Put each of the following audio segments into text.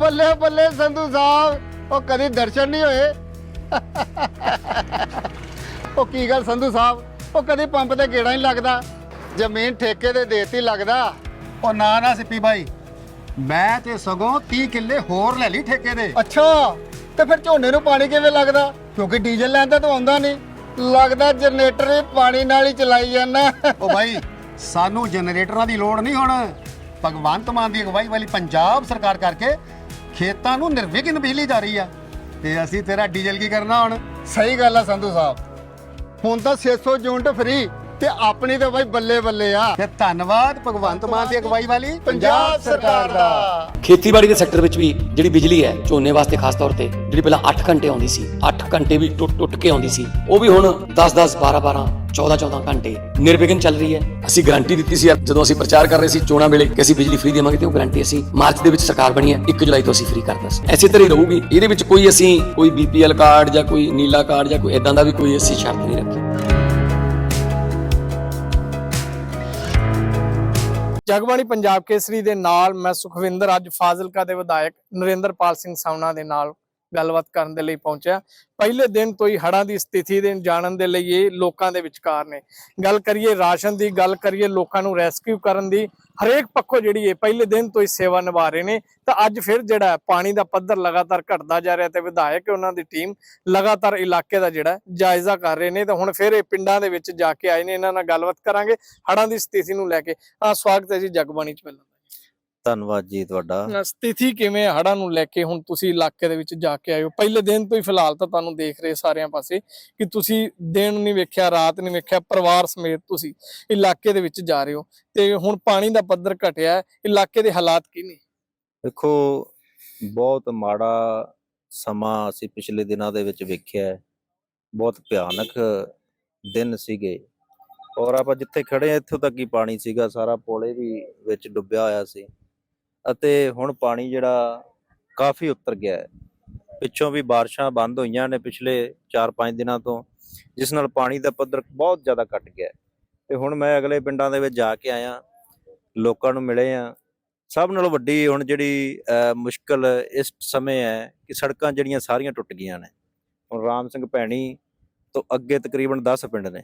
ਬੱਲੇ ਬੱਲੇ ਸੰਧੂ ਸਾਹਿਬ ਉਹ ਕਦੀ ਦਰਸ਼ਨ ਨਹੀਂ ਹੋਏ। ਉਹ ਕੀ ਗੱਲ ਸੰਧੂ ਸਾਹਿਬ ਉਹ ਕਦੀ ਪੰਪ ਤੇ ਗੇੜਾ ਨਹੀਂ ਲੱਗਦਾ ਜ਼ਮੀਨ ਠੇਕੇ ਤੇ ਦੇਤੀ ਲੱਗਦਾ। ਉਹ ਨਾ ਨਾ ਸਿੱਪੀ ਬਾਈ ਮੈਂ ਤੇ ਸਗੋਂ 30 ਕਿੱਲੇ ਹੋਰ ਲੈ ਲਈ ਠੇਕੇ ਦੇ ਅੱਛਾ ਤੇ ਫਿਰ ਝੋਨੇ ਨੂੰ ਪਾਣੀ ਕਿਵੇਂ ਲੱਗਦਾ? ਕਿਉਂਕਿ ਡੀਜ਼ਲ ਲੈਣ ਤਾਂ ਆਉਂਦਾ ਨਹੀਂ। ਲੱਗਦਾ ਜਨਰੇਟਰ ਵੀ ਪਾਣੀ ਨਾਲ ਹੀ ਚਲਾਈ ਜਾਂਦਾ। ਉਹ ਬਾਈ ਸਾਨੂੰ ਜਨਰੇਟਰਾਂ ਦੀ ਲੋੜ ਨਹੀਂ ਹੁਣ। ਭਗਵੰਤ ਮਾਨ ਦੀ ਅਗਵਾਈ ਵਾਲੀ ਪੰਜਾਬ ਸਰਕਾਰ ਕਰਕੇ ਖੇਤਾਂ ਨੂੰ ਨਿਰਵਿਘਨ ਬਿਜਲੀ ਜਾ ਰਹੀ ਆ ਤੇ ਅਸੀਂ ਤੇਰਾ ਡੀਜ਼ਲ ਕੀ ਕਰਨਾ ਹੁਣ? ਸਹੀ ਗੱਲ ਆ ਸੰਧੂ ਸਾਹਿਬ। ਹੁਣ ਤਾਂ 600 ਯੂਨਿਟ ਫ੍ਰੀ ਤੇ ਆਪਣੀ ਤਾਂ ਬਾਈ ਬੱਲੇ ਬੱਲੇ ਆ। ਤੇ ਧੰਨਵਾਦ ਭਗਵੰਤ ਮਾਨ ਦੀ ਅਗਵਾਈ ਵਾਲੀ ਪੰਜਾਬ ਸਰਕਾਰ ਦਾ। ਖੇਤੀਬਾੜੀ ਦੇ ਸੈਕਟਰ ਵਿੱਚ ਵੀ ਜਿਹੜੀ ਬਿਜਲੀ ਹੈ, ਝੋਨੇ ਵਾਸਤੇ ਖਾਸ ਤੌਰ ਤੇ, ਜਿਹੜੀ ਪਹਿਲਾਂ 8 ਘੰਟੇ ਆਉਂਦੀ ਸੀ ਘੰਟੇ ਵੀ ਟੁੱਟ ਟੁੱਟ ਕੇ ਆਉਂਦੀ ਸੀ। ਉਹ ਵੀ ਹੁਣ 10 10 12 12 14 14 ਘੰਟੇ ਨਿਰਵਿਘਨ ਚੱਲ ਰਹੀ ਹੈ। ਅਸੀਂ ਗਾਰੰਟੀ ਦਿੱਤੀ ਸੀ ਜਦੋਂ ਅਸੀਂ ਪ੍ਰਚਾਰ ਕਰ ਰਹੇ ਸੀ ਚੋਣਾਂ ਵੇਲੇ ਕਿ ਅਸੀਂ ਬਿਜਲੀ ਫ੍ਰੀ ਦੇਵਾਂਗੇ ਤੇ ਉਹ ਗਾਰੰਟੀ ਅਸੀਂ ਮਾਰਚ ਦੇ ਵਿੱਚ ਸਰਕਾਰ ਬਣੀ ਹੈ 1 ਜੁਲਾਈ ਤੋਂ ਅਸੀਂ ਫ੍ਰੀ ਕਰਦਾ ਸੀ। ਐਸੇ ਤਰ੍ਹਾਂ ਹੀ ਰਹੂਗੀ। ਇਹਦੇ ਵਿੱਚ ਕੋਈ ਅਸੀਂ ਕੋਈ ਬੀਪੀਐਲ ਕਾਰਡ ਜਾਂ ਕੋਈ ਨੀਲਾ ਕਾਰਡ ਜਾਂ ਕੋਈ ਇਦਾਂ ਦਾ ਵੀ ਕੋਈ ਅਸੀਂ ਸ਼ਰਤ ਨਹੀਂ ਰੱਖੀ। ਜਗਬਾਣੀ ਪੰਜਾਬ ਕੇਸਰੀ ਦੇ ਨਾਲ ਮੈਂ ਸੁਖਵਿੰਦਰ, ਅੱਜ ਫਾਜ਼ਿਲਕਾ ਦੇ ਵਿਧਾਇਕ ਨਰਿੰਦਰਪਾਲ ਸਿੰਘ ਸਾਵਣਾ ਦੇ ਨਾਲ। ਗੱਲਬਾਤ ਕਰਨ ਦੇ ਲਈ ਪਹੁੰਚਿਆ। ਪਹਿਲੇ ਦਿਨ ਤੋਂ ਹੀ ਹੜ੍ਹਾਂ ਦੀ ਸਥਿਤੀ ਦੇ ਜਾਣਨ ਦੇ ਲਈ ਇਹ ਲੋਕਾਂ ਦੇ ਵਿਚਕਾਰ ਨੇ। ਗੱਲ ਕਰੀਏ ਰਾਸ਼ਨ ਦੀ, ਗੱਲ ਕਰੀਏ ਲੋਕਾਂ ਨੂੰ ਰੈਸਕਿਊ ਕਰਨ ਦੀ, ਹਰੇਕ ਪੱਖੋਂ ਜਿਹੜੀ ਹੈ ਪਹਿਲੇ ਦਿਨ ਤੋਂ ਹੀ ਸੇਵਾ ਨਿਭਾ ਰਹੇ ਨੇ, ਤਾਂ ਅੱਜ ਫਿਰ ਜਿਹੜਾ ਪਾਣੀ ਦਾ ਪੱਧਰ ਲਗਾਤਾਰ ਘਟਦਾ ਜਾ ਰਿਹਾ ਤੇ ਵਿਧਾਇਕ ਉਹਨਾਂ ਦੀ ਟੀਮ ਲਗਾਤਾਰ ਇਲਾਕੇ ਦਾ ਜਿਹੜਾ ਜਾਇਜ਼ਾ ਕਰ ਰਹੇ ਨੇ। ਤਾਂ ਹੁਣ ਫਿਰ ਇਹ ਪਿੰਡਾਂ ਦੇ ਵਿੱਚ ਜਾ ਕੇ ਆਏ ਨੇ, ਇਹਨਾਂ ਨਾਲ ਗੱਲਬਾਤ ਕਰਾਂਗੇ ਹੜ੍ਹਾਂ ਦੀ ਸਥਿਤੀ ਨੂੰ ਲੈ ਕੇ। ਆ ਸਵਾਗਤ ਹੈ ਜੀ ਜਗਬਾਣੀ ਚ ਪਹਿਲਾਂ। ਧੰਨਵਾਦ ਜੀ ਤੁਹਾਡਾ। ਸਥਿਤੀ ਕਿਵੇਂ ਹੈ ਹੜ੍ਹਾਂ ਨੂੰ ਲੈ ਕੇ ਹੁਣ ਤੁਸੀਂ ਇਲਾਕੇ ਦੇ ਵਿੱਚ ਜਾ ਕੇ ਆਏ ਹੋ। ਪਹਿਲੇ ਦਿਨ ਤੋਂ ਹੀ ਫਿਲਹਾਲ ਤਾਂ ਤੁਹਾਨੂੰ ਦੇਖ ਰਹੇ ਸਾਰਿਆਂ ਪਾਸੇ ਕਿ ਤੁਸੀਂ ਦਿਨ ਨਹੀਂ ਵੇਖਿਆ ਰਾਤ ਨਹੀਂ ਵੇਖਿਆ ਪਰਿਵਾਰ ਸਮੇਤ ਤੁਸੀਂ ਇਲਾਕੇ ਦੇ ਵਿੱਚ ਜਾ ਰਹੇ ਹੋ। ਤੇ ਹੁਣ ਪਾਣੀ ਦਾ ਪੱਧਰ ਘਟਿਆ ਇਲਾਕੇ ਦੇ ਹਾਲਾਤ ਕੀ ਨੇ? ਦੇਖੋ ਬਹੁਤ ਮਾੜਾ ਸਮਾਂ ਅਸੀਂ ਪਿਛਲੇ ਦਿਨਾਂ ਦੇ ਵਿੱਚ ਵੇਖਿਆ ਬਹੁਤ ਭਿਆਨਕ ਦਿਨ ਸੀਗੇ। ਔਰ ਆਪਾਂ ਜਿੱਥੇ ਖੜੇ ਆ ਇੱਥੋਂ ਤੱਕ ਹੀ ਪਾਣੀ ਸੀਗਾ। ਸਾਰਾ ਪੋਲੇ ਵੀ ਵਿੱਚ ਡੁੱਬਿਆ ਹੋਇਆ ਸੀ। ਅਤੇ ਹੁਣ ਪਾਣੀ ਜਿਹੜਾ ਕਾਫੀ ਉਤਰ ਗਿਆ ਹੈ। ਪਿੱਛੋਂ ਵੀ ਬਾਰਿਸ਼ਾਂ ਬੰਦ ਹੋਈਆਂ ਨੇ ਪਿਛਲੇ 4-5 ਦਿਨਾਂ ਤੋਂ ਜਿਸ ਨਾਲ ਪਾਣੀ ਦਾ ਪੱਧਰ ਬਹੁਤ ਜ਼ਿਆਦਾ ਘਟ ਗਿਆ ਹੈ। ਤੇ ਹੁਣ ਮੈਂ ਅਗਲੇ ਪਿੰਡਾਂ ਦੇ ਵਿੱਚ ਜਾ ਕੇ ਆਇਆ ਲੋਕਾਂ ਨੂੰ ਮਿਲੇ ਆ। ਸਭ ਨਾਲੋਂ ਵੱਡੀ ਹੁਣ ਜਿਹੜੀ ਅਹ, ਮੁਸ਼ਕਲ ਇਸ ਸਮੇਂ ਹੈ ਕਿ ਸੜਕਾਂ ਜਿਹੜੀਆਂ ਸਾਰੀਆਂ ਟੁੱਟ ਗਈਆਂ ਨੇ। ਹੁਣ ਰਾਮ ਸਿੰਘ ਭੈਣੀ ਤੋਂ ਅੱਗੇ ਤਕਰੀਬਨ 10 ਪਿੰਡ ਨੇ।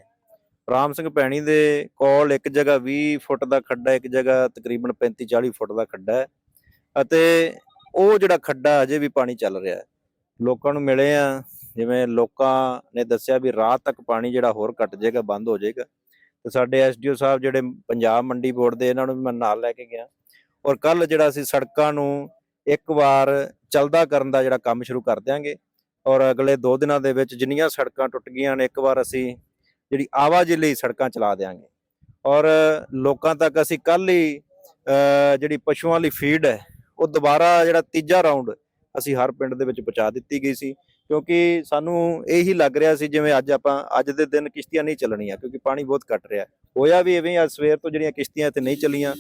ਰਾਮ ਸਿੰਘ ਭੈਣੀ ਦੇ ਕੋਲ ਇੱਕ ਜਗ੍ਹਾ 20 ਫੁੱਟ ਦਾ ਖੱਡਾ, ਇੱਕ ਜਗ੍ਹਾ ਤਕਰੀਬਨ 35 40 ਫੁੱਟ ਦਾ ਖੱਡਾ ਹੈ ਅਤੇ ਉਹ ਜਿਹੜਾ ਖੱਡਾ ਅਜੇ ਵੀ ਪਾਣੀ ਚੱਲ ਰਿਹਾ ਹੈ। ਲੋਕਾਂ ਨੂੰ ਮਿਲੇ ਆ ਜਿਵੇਂ ਲੋਕਾਂ ਨੇ ਦੱਸਿਆ ਵੀ ਰਾਤ ਤੱਕ ਪਾਣੀ ਜਿਹੜਾ ਹੋਰ ਘਟ ਜਾਏਗਾ, ਬੰਦ ਹੋ ਜਾਏਗਾ। ਤੇ ਸਾਡੇ ਐਸਡੀਓ ਸਾਹਿਬ ਜਿਹੜੇ ਪੰਜਾਬ ਮੰਡੀ ਬੋਰਡ ਦੇ, ਇਹਨਾਂ ਨੂੰ ਵੀ ਮੈਂ ਨਾਲ ਲੈ ਕੇ ਗਿਆ। ਔਰ ਕੱਲ ਜਿਹੜਾ ਅਸੀਂ ਸੜਕਾਂ ਨੂੰ ਇੱਕ ਵਾਰ ਚਲਦਾ ਕਰਨ ਦਾ ਜਿਹੜਾ ਕੰਮ ਸ਼ੁਰੂ ਕਰ ਦਿਆਂਗੇ। ਔਰ ਅਗਲੇ 2 ਦਿਨਾਂ ਦੇ ਵਿੱਚ ਜਿੰਨੀਆਂ ਸੜਕਾਂ ਟੁੱਟ ਗਈਆਂ ਨੇ, ਇੱਕ ਵਾਰ ਅਸੀਂ ਜਿਹੜੀ ਆਵਾਜਾਈ ਲਈ ਸੜਕਾਂ ਚਲਾ ਦਿਆਂਗੇ। ਔਰ ਲੋਕਾਂ ਤੱਕ ਅਸੀਂ ਕੱਲ ਹੀ ਜਿਹੜੀ ਪਸ਼ੂਆਂ ਲਈ ਫੀਡ ਹੈ, ਉਹ ਦੁਬਾਰਾ ਜਿਹੜਾ ਤੀਜਾ ਰਾਉਂਡ ਅਸੀਂ ਹਰ ਪਿੰਡ ਦੇ ਵਿੱਚ ਪਹੁੰਚਾ ਦਿੱਤੀ ਗਈ ਸੀ। ਕਿਉਂਕਿ ਸਾਨੂੰ ਇਹੀ ਲੱਗ ਰਿਹਾ ਸੀ ਜਿਵੇਂ ਅੱਜ ਆਪਾਂ, ਅੱਜ ਦੇ ਦਿਨ ਕਿਸ਼ਤੀਆਂ ਨਹੀਂ ਚੱਲਣੀਆਂ, ਕਿਉਂਕਿ ਪਾਣੀ ਬਹੁਤ ਘਟ ਰਿਹਾ। ਹੋਇਆ ਵੀ ਐਵੇਂ ਅੱਜ ਸਵੇਰ ਤੋਂ ਜਿਹੜੀਆਂ ਕਿਸ਼ਤੀਆਂ ਇੱਥੇ ਨਹੀਂ ਚੱਲੀਆਂ।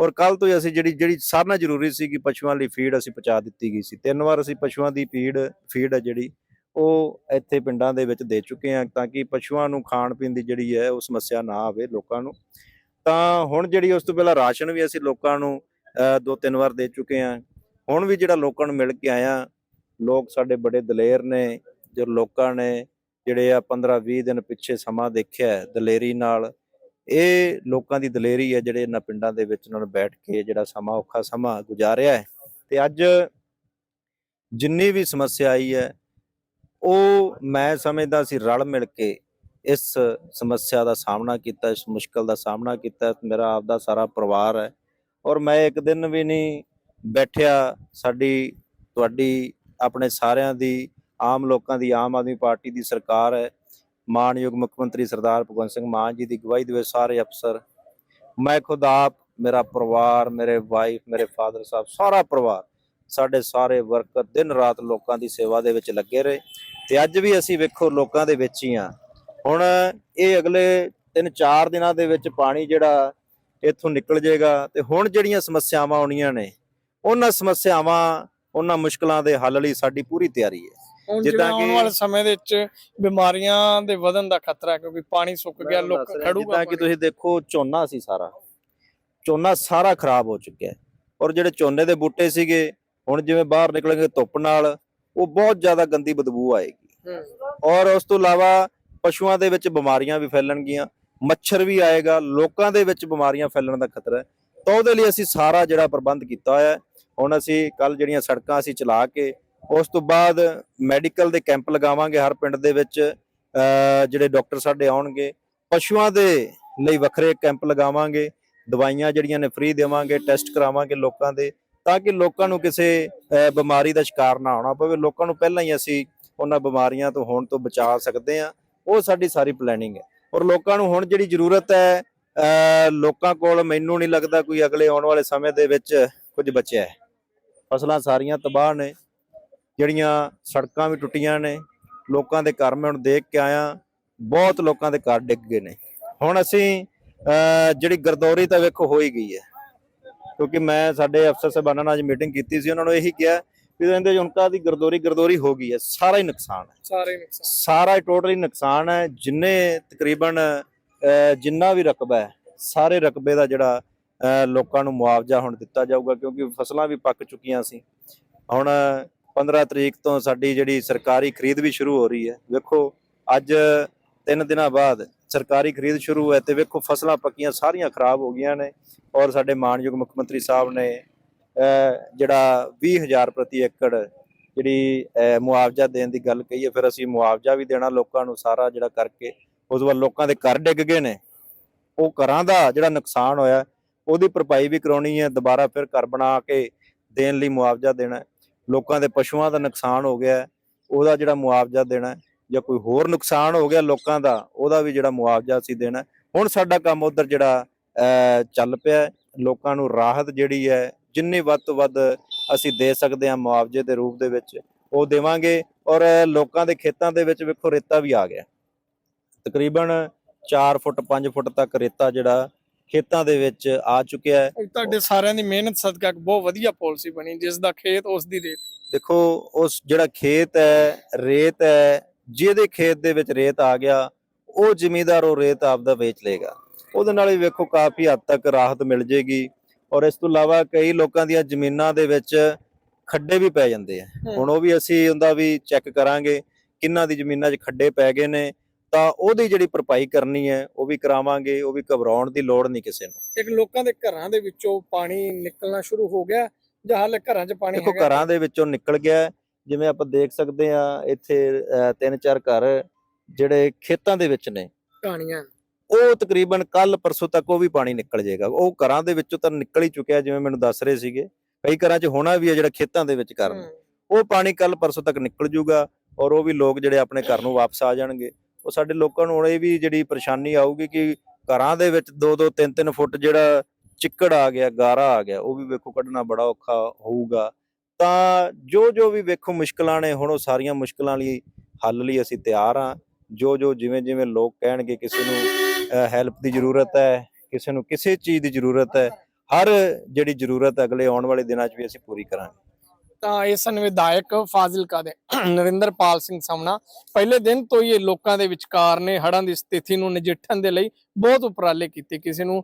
ਔਰ ਕੱਲ ਤੋਂ ਹੀ ਅਸੀਂ ਜਿਹੜੀ ਜਿਹੜੀ ਸਾਰਿਆਂ ਨਾਲ ਜ਼ਰੂਰੀ ਸੀ ਕਿ ਪਸ਼ੂਆਂ ਲਈ ਫੀਡ ਅਸੀਂ ਪਹੁੰਚਾ ਦਿੱਤੀ ਗਈ ਸੀ। ਤਿੰਨ ਵਾਰ ਅਸੀਂ ਪਸ਼ੂਆਂ ਦੀ ਫੀਡ ਫੀਡ ਹੈ ਜਿਹੜੀ ਉਹ ਇੱਥੇ ਪਿੰਡਾਂ ਦੇ ਵਿੱਚ ਦੇ ਚੁੱਕੇ ਹਾਂ ਤਾਂ ਕਿ ਪਸ਼ੂਆਂ ਨੂੰ ਖਾਣ ਪੀਣ ਦੀ ਜਿਹੜੀ ਹੈ, ਉਹ ਸਮੱਸਿਆ ਨਾ ਆਵੇ ਲੋਕਾਂ ਨੂੰ। ਤਾਂ ਹੁਣ ਜਿਹੜੀ ਉਸ ਤੋਂ ਪਹਿਲਾਂ ਰਾਸ਼ਨ ਵੀ ਅਸੀਂ ਲੋਕਾਂ ਨੂੰ ਦੋ ਤਿੰਨ ਵਾਰ ਦੇ ਚੁੱਕੇ ਹਾਂ ਹੁਣ ਵੀ ਜਿਹੜਾ ਲੋਕਾਂ ਨੂੰ ਮਿਲ ਕੇ ਆਇਆ, ਲੋਕ ਸਾਡੇ ਬੜੇ ਦਲੇਰ ਨੇ, ਜੋ ਲੋਕਾਂ ਨੇ ਜਿਹੜੇ ਆ 15 20 ਦਿਨ ਪਿੱਛੇ ਸਮਾਂ ਦੇਖਿਆ ਦਲੇਰੀ ਨਾਲ, ਇਹ ਲੋਕਾਂ ਦੀ ਦਲੇਰੀ ਹੈ ਜਿਹੜੇ ਇਹਨਾਂ ਪਿੰਡਾਂ ਦੇ ਵਿੱਚ ਨਾਲ ਬੈਠ ਕੇ ਜਿਹੜਾ ਸਮਾਂ ਔਖਾ ਸਮਾਂ ਗੁਜ਼ਾਰਿਆ ਹੈ। ਤੇ ਅੱਜ ਜਿੰਨੀ ਵੀ ਸਮੱਸਿਆ ਆਈ ਹੈ ਉਹ ਮੈਂ ਸਮਝਦਾ ਸੀ ਰਲ ਮਿਲ ਕੇ ਇਸ ਸਮੱਸਿਆ ਦਾ ਸਾਹਮਣਾ ਕੀਤਾ, ਇਸ ਮੁਸ਼ਕਲ ਦਾ ਸਾਹਮਣਾ ਕੀਤਾ, ਮੇਰਾ ਆਪਦਾ ਸਾਰਾ ਪਰਿਵਾਰ ਹੈ ਔਰ ਮੈਂ ਇੱਕ ਦਿਨ ਵੀ ਨਹੀਂ ਬੈਠਿਆ ਸਾਡੀ, ਤੁਹਾਡੀ, ਆਪਣੇ ਸਾਰਿਆਂ ਦੀ, ਆਮ ਲੋਕਾਂ ਦੀ, ਆਮ ਆਦਮੀ ਪਾਰਟੀ ਦੀ ਸਰਕਾਰ ਹੈ, ਮਾਨਯੋਗ ਮੁੱਖ ਮੰਤਰੀ ਸਰਦਾਰ ਭਗਵੰਤ ਸਿੰਘ ਮਾਨ ਜੀ ਦੀ ਅਗਵਾਈ ਦੇ ਸਾਰੇ ਅਫਸਰ, ਮੈਂ ਖੁਦ ਆਪ, ਮੇਰਾ ਪਰਿਵਾਰ, ਮੇਰੇ ਵਾਈਫ ਮੇਰੇ ਫਾਦਰ ਸਾਹਿਬ, ਸਾਰਾ ਪਰਿਵਾਰ ਸਾਡੇ ਸਾਰੇ ਵਰਕਰ ਦਿਨ ਰਾਤ ਲੋਕਾਂ ਦੀ ਸੇਵਾ ਦੇ ਵਿੱਚ ਲੱਗੇ ਰਹੇ। ਤੇ ਅੱਜ ਵੀ ਅਸੀਂ ਵੇਖੋ ਲੋਕਾਂ ਦੇ ਵਿੱਚ ਹੀ ਆ। ਹੁਣ ਇਹ ਅਗਲੇ 3-4 ਦਿਨਾਂ ਦੇ ਵਿੱਚ ਪਾਣੀ ਜਿਹੜਾ ਇੱਥੋਂ ਨਿਕਲ ਜਾਏਗਾ ਤੇ ਹੁਣ ਜਿਹੜੀਆਂ ਸਮੱਸਿਆਵਾਂ ਆਉਣੀਆਂ ਨੇ ਉਹਨਾਂ ਸਮੱਸਿਆਵਾਂ ਉਹਨਾਂ ਮੁਸ਼ਕਲਾਂ ਦੇ ਹੱਲ ਲਈ ਸਾਡੀ ਪੂਰੀ ਤਿਆਰੀ ਹੈ। ਜਿੱਦਾਂ ਆਉਣ ਕਿ- ਵਾਲੇ ਸਮੇਂ ਦੇ ਵਿੱਚ ਬਿਮਾਰੀਆਂ ਦੇ ਵਧਣ ਦਾ ਖਤਰਾ ਹੈ ਕਿਉਂਕਿ ਪਾਣੀ ਸੁੱਕ ਗਿਆ ਲੋਕ ਖੜੂਗਾ ਜਿੱਦਾਂ ਕਿ ਤੁਸੀਂ ਦੇਖੋ ਝੋਨਾ ਸੀ ਸਾਰਾ। ਝੋਨਾ ਸਾਰਾ ਖਰਾਬ ਹੋ ਚੁੱਕਿਆ ਔਰ ਜਿਹੜੇ ਝੋਨੇ ਦੇ ਬੂਟੇ ਸੀਗੇ ਹੁਣ ਜਿਵੇਂ ਬਾਹਰ ਨਿਕਲਾਂਗੇ ਧੁੱਪ ਨਾਲ ਉਹ ਬਹੁਤ ਜ਼ਿਆਦਾ ਗੰਦੀ ਬਦਬੂ ਆਏਗੀ। ਔਰ ਉਸ ਤੋਂ ਇਲਾਵਾ ਪਸ਼ੂਆਂ ਦੇ ਵਿੱਚ ਬਿਮਾਰੀਆਂ ਵੀ ਫੈਲਣਗੀਆਂ, ਮੱਛਰ ਵੀ ਆਏਗਾ, ਲੋਕਾਂ ਦੇ ਵਿੱਚ ਬਿਮਾਰੀਆਂ ਫੈਲਣ ਦਾ ਖਤਰਾ ਹੈ। ਤਾਂ ਉਹਦੇ ਲਈ ਅਸੀਂ ਸਾਰਾ ਜਿਹੜਾ ਪ੍ਰਬੰਧ ਕੀਤਾ ਹੋਇਆ ਹੁਣ ਅਸੀਂ ਕੱਲ ਜਿਹੜੀਆਂ ਸੜਕਾਂ ਅਸੀਂ ਚਲਾ ਕੇ, ਉਸ ਤੋਂ ਬਾਅਦ ਮੈਡੀਕਲ ਦੇ ਕੈਂਪ ਲਗਾਵਾਂਗੇ ਹਰ ਪਿੰਡ ਦੇ ਵਿੱਚ ਜਿਹੜੇ ਡਾਕਟਰ ਸਾਡੇ ਆਉਣਗੇ, ਪਸ਼ੂਆਂ ਦੇ ਲਈ ਵੱਖਰੇ ਕੈਂਪ ਲਗਾਵਾਂਗੇ, ਦਵਾਈਆਂ ਜਿਹੜੀਆਂ ਨੇ ਫ੍ਰੀ ਦੇਵਾਂਗੇ, ਟੈਸਟ ਕਰਾਵਾਂਗੇ ਲੋਕਾਂ ਦੇ ਤਾਂ ਕਿ ਲੋਕਾਂ ਨੂੰ ਕਿਸੇ ਬਿਮਾਰੀ ਦਾ ਸ਼ਿਕਾਰ ਨਾ ਹੋਣਾ ਪਵੇ। ਲੋਕਾਂ ਨੂੰ ਪਹਿਲਾਂ ਹੀ ਅਸੀਂ ਉਹਨਾਂ ਬਿਮਾਰੀਆਂ ਤੋਂ ਹੋਣ ਤੋਂ ਬਚਾ ਸਕਦੇ ਹਾਂ। ਉਹ ਸਾਡੀ ਸਾਰੀ ਪਲੈਨਿੰਗ ਹੈ। ਔਰ ਲੋਕਾਂ ਨੂੰ ਹੁਣ ਜਿਹੜੀ ਜ਼ਰੂਰਤ ਹੈ ਲੋਕਾਂ ਕੋਲ ਮੈਨੂੰ ਨਹੀਂ ਲੱਗਦਾ ਕੋਈ ਅਗਲੇ ਆਉਣ ਵਾਲੇ ਸਮੇਂ ਦੇ ਵਿੱਚ ਕੁਝ ਬਚਿਆ ਹੈ। ਫਸਲਾਂ ਸਾਰੀਆਂ ਤਬਾਹ ਨੇ, ਜਿਹੜੀਆਂ ਸੜਕਾਂ ਵੀ ਟੁੱਟੀਆਂ ਨੇ, ਲੋਕਾਂ ਦੇ ਘਰ ਮੈਂ ਹੁਣ ਦੇਖ ਕੇ ਆਇਆ, ਬਹੁਤ ਲੋਕਾਂ ਦੇ ਘਰ ਡਿੱਗ ਗਏ ਨੇ। ਹੁਣ ਅਸੀਂ ਜਿਹੜੀ ਗਰਦੌਰੀ ਤਾਂ ਵੇਖੋ ਹੋ ਹੀ ਗਈ ਹੈ। ਕਿਉਂਕਿ ਮੈਂ ਸਾਡੇ ਅਫਸਰ ਸਾਹਿਬਾਨਾਂ ਨਾਲ ਅੱਜ ਮੀਟਿੰਗ ਕੀਤੀ ਸੀ ਉਹਨਾਂ ਨੂੰ ਇਹੀ ਕਿਹਾ ਵੀ ਇਹਦੇ ਜੁਨਕਾ ਦੀ ਗਰਦੌਰੀ ਗਰਦੌਰੀ ਹੋ ਗਈ ਹੈ ਸਾਰਾ ਹੀ ਨੁਕਸਾਨ ਹੈ। ਸਾਰੇ ਨੁਕਸਾਨ। ਸਾਰਾ ਟੋਟਲੀ ਨੁਕਸਾਨ ਹੈ ਜਿੰਨੇ ਤਕਰੀਬਨ ਜਿੰਨਾ ਵੀ ਰਕਬਾ ਹੈ ਸਾਰੇ ਰਕਬੇ ਦਾ ਜਿਹੜਾ ਲੋਕਾਂ ਨੂੰ ਮੁਆਵਜ਼ਾ ਹੁਣ ਦਿੱਤਾ ਜਾਊਗਾ ਕਿਉਂਕਿ ਫਸਲਾਂ ਵੀ ਪੱਕ ਚੁੱਕੀਆਂ ਸੀ। ਹੁਣ 15 ਤਰੀਕ ਤੋਂ ਸਾਡੀ ਜਿਹੜੀ ਸਰਕਾਰੀ ਖਰੀਦ ਵੀ ਸ਼ੁਰੂ ਹੋ ਰਹੀ ਹੈ ਵੇਖੋ ਅੱਜ ਤਿੰਨ ਦਿਨਾਂ ਬਾਅਦ ਸਰਕਾਰੀ ਖਰੀਦ ਸ਼ੁਰੂ ਹੈ ਤੇ ਵੇਖੋ ਫਸਲਾਂ ਪੱਕੀਆਂ ਸਾਰੀਆਂ ਖਰਾਬ ਹੋ ਗਈਆਂ ਨੇ ਔਰ ਸਾਡੇ ਮਾਨਯੋਗ ਮੁੱਖ ਮੰਤਰੀ ਸਾਹਿਬ ਨੇ ਅਹ, ਜਿਹੜਾ 20000 ਪ੍ਰਤੀ ਏਕੜ ਜਿਹੜੀ ਮੁਆਵਜ਼ਾ ਦੇਣ ਦੀ ਗੱਲ ਕਹੀ ਹੈ ਫਿਰ ਅਸੀਂ ਮੁਆਵਜ਼ਾ ਵੀ ਦੇਣਾ ਲੋਕਾਂ ਨੂੰ ਸਾਰਾ ਜਿਹੜਾ ਕਰਕੇ ਉਸ ਤੋਂ ਬਾਅਦ ਲੋਕਾਂ ਦੇ ਘਰ ਡਿੱਗ ਗਏ ਨੇ। ਉਹ ਘਰਾਂ ਦਾ ਜਿਹੜਾ ਨੁਕਸਾਨ ਹੋਇਆ ਉਹਦੀ ਭਰਪਾਈ ਵੀ ਕਰਾਉਣੀ ਹੈ ਦੁਬਾਰਾ ਫਿਰ ਘਰ ਬਣਾ ਕੇ ਦੇਣ ਲਈ ਮੁਆਵਜ਼ਾ ਦੇਣਾ ਲੋਕਾਂ ਦੇ ਪਸ਼ੂਆਂ ਦਾ ਨੁਕਸਾਨ ਹੋ ਗਿਆ ਉਹਦਾ ਜਿਹੜਾ ਮੁਆਵਜ਼ਾ ਦੇਣਾ ਜਾਂ ਕੋਈ ਹੋਰ ਨੁਕਸਾਨ ਹੋ ਗਿਆ ਲੋਕਾਂ ਦਾ ਉਹਦਾ ਵੀ ਜਿਹੜਾ ਮੁਆਵਜ਼ਾ ਅਸੀਂ ਦੇਣਾ। ਹੁਣ ਸਾਡਾ ਕੰਮ ਉਧਰ ਜਿਹੜਾ ਚੱਲ ਪਿਆ। ਲੋਕਾਂ ਨੂੰ ਰਾਹਤ ਜਿਹੜੀ ਹੈ ਜਿੰਨੀ ਵੱਧ ਤੋਂ ਵੱਧ ਅਸੀਂ ਦੇ ਸਕਦੇ ਹਾਂ ਮੁਆਵਜ਼ੇ ਦੇ ਰੂਪ ਦੇ ਵਿੱਚ ਉਹ ਦੇਵਾਂਗੇ ਔਰ ਲੋਕਾਂ ਦੇ ਖੇਤਾਂ ਦੇ ਵਿੱਚ ਵੇਖੋ ਰੇਤਾ ਵੀ ਆ ਗਿਆ ਤਕਰੀਬਨ 4 ਫੁੱਟ 5 ਫੁੱਟ ਤੱਕ ਰੇਤਾ ਜਿਹੜਾ ਖੇਤਾਂ ਦੇ ਵਿੱਚ ਆ ਚੁੱਕਿਆ ਹੈ ਤੁਹਾਡੇ ਸਾਰਿਆਂ ਦੀ ਮਿਹਨਤ ਸਦਕਾ ਇੱਕ ਬਹੁਤ ਵਧੀਆ ਪਾਲਿਸੀ ਬਣੀ ਜਿਸ ਦਾ ਖੇਤ ਉਸ ਦੀ ਰੇਤ ਦੇਖੋ ਉਸ ਜਿਹੜਾ ਖੇਤ ਹੈ ਰੇਤ ਹੈ ਜਿਹਦੇ ਖੇਤ ਦੇ ਵਿੱਚ ਰੇਤ ਆ ਗਿਆ ਉਹ ਜ਼ਿਮੀਂਦਾਰ ਉਹ ਰੇਤ ਆਪਦਾ ਵੇਚ ਲੇਗਾ ਉਹਦੇ ਨਾਲ ਵੀ ਵੇਖੋ ਕਾਫੀ ਹੱਦ ਤੱਕ ਰਾਹਤ ਮਿਲ ਜੇਗੀ ਔਰ ਇਸ ਤੋਂ ਇਲਾਵਾ ਕਈ ਲੋਕਾਂ ਦੀਆਂ ਜ਼ਮੀਨਾਂ ਦੇ ਵਿੱਚ ਖੱਡੇ ਵੀ ਪੈ ਜਾਂਦੇ ਆ ਹੁਣ ਉਹ ਵੀ ਅਸੀਂ ਉਹਦਾ ਵੀ ਚੈੱਕ ਕਰਾਂਗੇ ਕਿੰਨਾਂ ਦੀ ਜ਼ਮੀਨਾਂ 'ਚ ਖੱਡੇ ਪੈ ਗਏ ਨੇ ਤਾਂ ਉਹਦੀ ਜਿਹੜੀ ਭਰਪਾਈ ਕਰਨੀ ਹੈ ਉਹ ਵੀ ਕਰਾਵਾਂਗੇ ਉਹ ਵੀ ਘਬਰਾਉਣ ਦੀ ਲੋੜ ਨਹੀਂ ਕਿਸੇ ਨੂੰ ਇੱਕ ਲੋਕਾਂ ਦੇ ਘਰਾਂ ਦੇ ਵਿੱਚੋਂ ਪਾਣੀ ਨਿਕਲਣਾ ਸ਼ੁਰੂ ਹੋ ਗਿਆ ਜਾਂ ਹਾਲੇ ਘਰਾਂ 'ਚ ਪਾਣੀ ਦੇਖੋ? ਘਰਾਂ ਦੇ ਵਿੱਚੋਂ ਨਿਕਲ ਗਿਆ ਹੈ। ਜਿਵੇਂ ਆਪਾਂ ਦੇਖ ਸਕਦੇ ਆ ਇੱਥੇ ਤਿੰਨ ਚਾਰ ਘਰ ਜਿਹੜੇ ਖੇਤਾਂ ਦੇ ਵਿੱਚ ਨੇ। ਕਹਾਣੀਆਂ ਉਹ ਤਕਰੀਬਨ ਕੱਲ ਪਰਸੋਂ ਤੱਕ ਉਹ ਵੀ ਪਾਣੀ ਨਿਕਲ ਜਾਏਗਾ। ਉਹ ਘਰਾਂ ਦੇ ਵਿੱਚੋਂ ਤਾਂ ਨਿਕਲ ਹੀ ਚੁੱਕਿਆ ਜਿਵੇਂ ਮੈਨੂੰ ਦੱਸ ਰਹੇ ਸੀਗੇ। ਕਈ ਘਰਾਂ 'ਚ ਹੋਣਾ ਵੀ ਹੈ ਜਿਹੜਾ ਖੇਤਾਂ ਦੇ ਵਿੱਚ ਕਰਨ ਉਹ ਪਾਣੀ ਕੱਲ ਪਰਸੋਂ ਤੱਕ ਨਿਕਲ ਜੂਗਾ ਔਰ ਉਹ ਵੀ ਲੋਕ ਜਿਹੜੇ ਆਪਣੇ ਘਰ ਨੂੰ ਵਾਪਸ ਆ ਜਾਣਗੇ। ਉਹ ਸਾਡੇ ਲੋਕਾਂ ਨੂੰ ਹੁਣ ਇਹ ਵੀ ਜਿਹੜੀ ਪਰੇਸ਼ਾਨੀ ਆਊਗੀ ਕਿ ਘਰਾਂ ਦੇ ਵਿੱਚ 2-2 3-3 ਫੁੱਟ ਜਿਹੜਾ ਚਿੱਕੜ ਆ ਗਿਆ ਗਾਰਾ ਆ ਗਿਆ ਉਹ ਵੀ ਵੇਖੋ ਕੱਢਣਾ ਬੜਾ ਔਖਾ ਹੋਊਗਾ। ਤਾਂ ਜੋ ਜੋ ਵੀ ਵੇਖੋ ਮੁਸ਼ਕਲਾਂ ਨੇ, ਹੁਣ ਉਹ ਸਾਰੀਆਂ ਮੁਸ਼ਕਲਾਂ ਲਈ ਹੱਲ ਲਈ ਅਸੀਂ ਤਿਆਰ ਆ ਜੋ ਜੋ ਜਿਵੇਂ ਜਿਵੇਂ ਲੋਕ ਕਹਿਣਗੇ ਕਿਸੇ ਨੂੰ ਹੈਲਪ ਦੀ ਜ਼ਰੂਰਤ ਹੈ, ਕਿਸੇ ਨੂੰ ਕਿਸੇ ਚੀਜ਼ ਦੀ ਜ਼ਰੂਰਤ ਹੈ, ਹਰ ਜਿਹੜੀ ਜ਼ਰੂਰਤ ਅਗਲੇ ਆਉਣ ਵਾਲੇ ਦਿਨਾਂ 'ਚ ਵੀ ਅਸੀਂ ਪੂਰੀ ਕਰਾਂਗੇ। ਤਾਂ ਇਹ ਸਨ ਵਿਧਾਇਕ ਫਾਜ਼ਿਲਕਾ ਦੇ। ਨਰਿੰਦਰਪਾਲ ਸਿੰਘ ਸਾਹਮਣਾ। ਪਹਿਲੇ ਦਿਨ ਤੋਂ ਹੀ ਇਹ ਲੋਕਾਂ ਦੇ ਵਿਚਕਾਰ ਨੇ ਹੜ੍ਹਾਂ ਦੀ ਸਥਿਤੀ ਨੂੰ ਨਜਿੱਠਣ ਦੇ ਲਈ ਬਹੁਤ ਉਪਰਾਲੇ ਕੀਤੇ। ਕਿਸੇ ਨੂੰ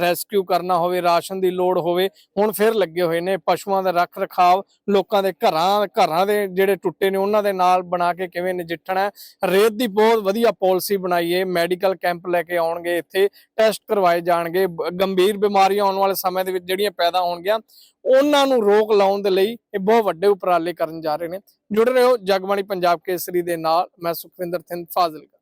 ਰੈਸਕਿਊ ਕਰਨਾ ਹੋਵੇ, ਰਾਸ਼ਨ ਦੀ ਲੋੜ ਹੋਵੇ, ਹੁਣ ਫਿਰ ਲੱਗੇ ਹੋਏ ਨੇ ਪਸ਼ੂਆਂ ਦਾ ਰੱਖ ਰਖਾਵ ਲੋਕਾਂ ਦੇ ਘਰਾਂ ਘਰਾਂ ਦੇ ਜਿਹੜੇ ਟੁੱਟੇ ਨੇ ਉਹਨਾਂ ਦੇ ਨਾਲ ਬਣਾ ਕੇ ਕਿਵੇਂ ਨਜਿੱਠਣਾ ਰੇਤ ਦੀ ਬਹੁਤ ਵਧੀਆ ਪਾਲਿਸੀ ਬਣਾਈ ਹੈ। ਮੈਡੀਕਲ ਕੈਂਪ ਲੈ ਕੇ ਆਉਣਗੇ, ਇੱਥੇ ਟੈਸਟ ਕਰਵਾਏ ਜਾਣਗੇ। ਗੰਭੀਰ ਬਿਮਾਰੀਆਂ ਆਉਣ ਵਾਲੇ ਸਮੇਂ ਦੇ ਵਿੱਚ ਜਿਹੜੀਆਂ ਪੈਦਾ ਹੋਣਗੀਆਂ, ਉਹਨਾਂ ਨੂੰ ਰੋਕ ਲਾਉਣ ਦੇ ਲਈ ਇਹ ਬਹੁਤ ਵੱਡੇ ਉਪਰਾਲੇ ਕਰਨ ਜਾ ਰਹੇ ਨੇ। ਜੁੜ ਰਹੇ ਹੋ ਜਗਬਾਣੀ ਪੰਜਾਬ ਕੇਸਰੀ ਦੇ ਨਾਲ ਮੈਂ ਸੁਖਵਿੰਦਰ ਸਿੰਘ ਫਾਜ਼ਿਲਕਾ।